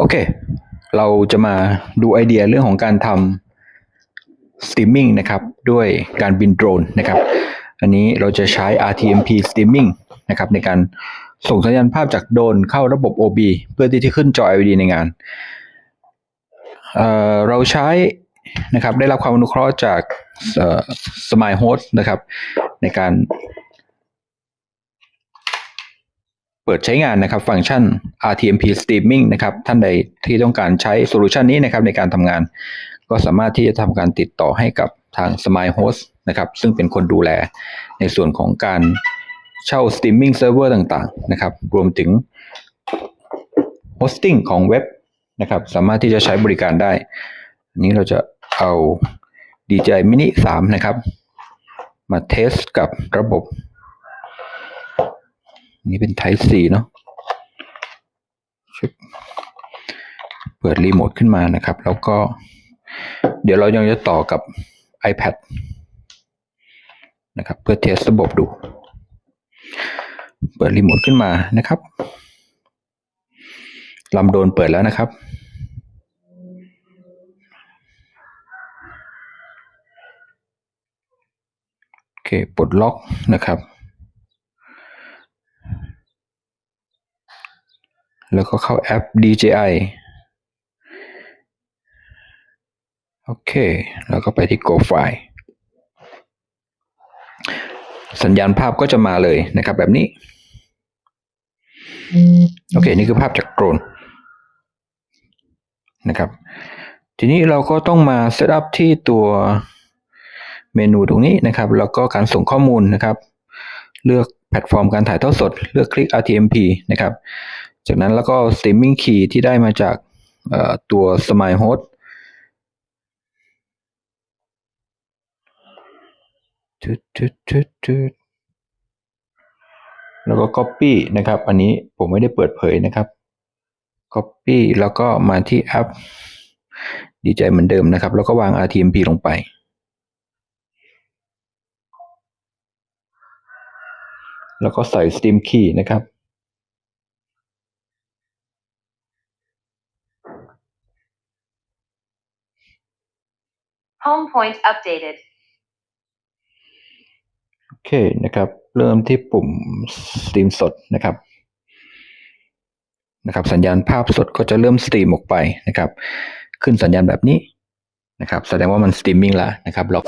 โอเค เราจะมาดูไอเดียเรื่องของการทำสตรีมมิ่งนะครับ ด้วยการบินโดรนนะครับ อันนี้เราจะใช้ RTMP Streaming นะครับในการส่งสัญญาณภาพจากโดรนเข้าระบบ OB เพื่อที่จะขึ้นจอ LED ในงานเเราใช้นะครับได้รับความอนุเคราะห์จากสมายโฮสต์นะครับ ในการ เปิดใช้งานนะครับฟังก์ชัน RTMP Streaming นะครับท่านใดที่ต้องการใช้โซลูชันนี้นะครับในการทำงาน ก็สามารถที่จะทำการติดต่อให้กับทาง Smile Host นะครับซึ่งเป็นคนดูแลในส่วนของการเช่า Streaming Server ต่างๆนะครับรวมถึง Hosting ของเว็บนะครับสามารถที่จะใช้บริการได้อนนี้เราจะเอา DJI Mini 3 นะครับ มาเทสกับระบบ นี่เป็น Type C เนาะเปิดรีโมทขึ้นมานะครับ แล้วก็ เดี๋ยวเรายังจะต่อกับ iPad นะครับ เพื่อเทสระบบดู เปิดรีโมทขึ้นมานะครับลำโดนเปิดแล้วนะครับ โอเคปลดล็อกนะครับ แล้วก็เข้าแอป DJI โอเค แล้วก็ไปที่ Go File สัญญาณภาพก็จะมาเลยนะครับ แบบนี้ โอเค นี่คือภาพจากโดรนนะครับ ทีนี้เราก็ต้องมาเซตอัพที่ตัวเมนูตรงนี้นะครับ แล้วก็การส่งข้อมูลนะครับ เลือกแพลตฟอร์มการถ่ายทอดสด เลือกคลิก RTMP นะครับ จากนั้นแล้วก็ streaming key ที่ได้มาจากตัว Smile Host แล้วก็ copy นะครับ อันนี้ผมไม่ได้เปิดเผยนะครับ copy แล้วก็มาที่แอป DJI เหมือนเดิมนะครับ แล้วก็วาง RTMP ลงไป แล้วก็ใส่ Steam Key นะครับ Home point updated. โอเคนะครับ เริ่มที่ปุ่มสตรีมสดนะครับนะครับ สัญญาณภาพสดก็จะเริ่มสตรีมออกไปนะครับ ขึ้นสัญญาณแบบนี้นะครับ แสดงว่ามันสตรีมมิ่งแล้วนะครับเรา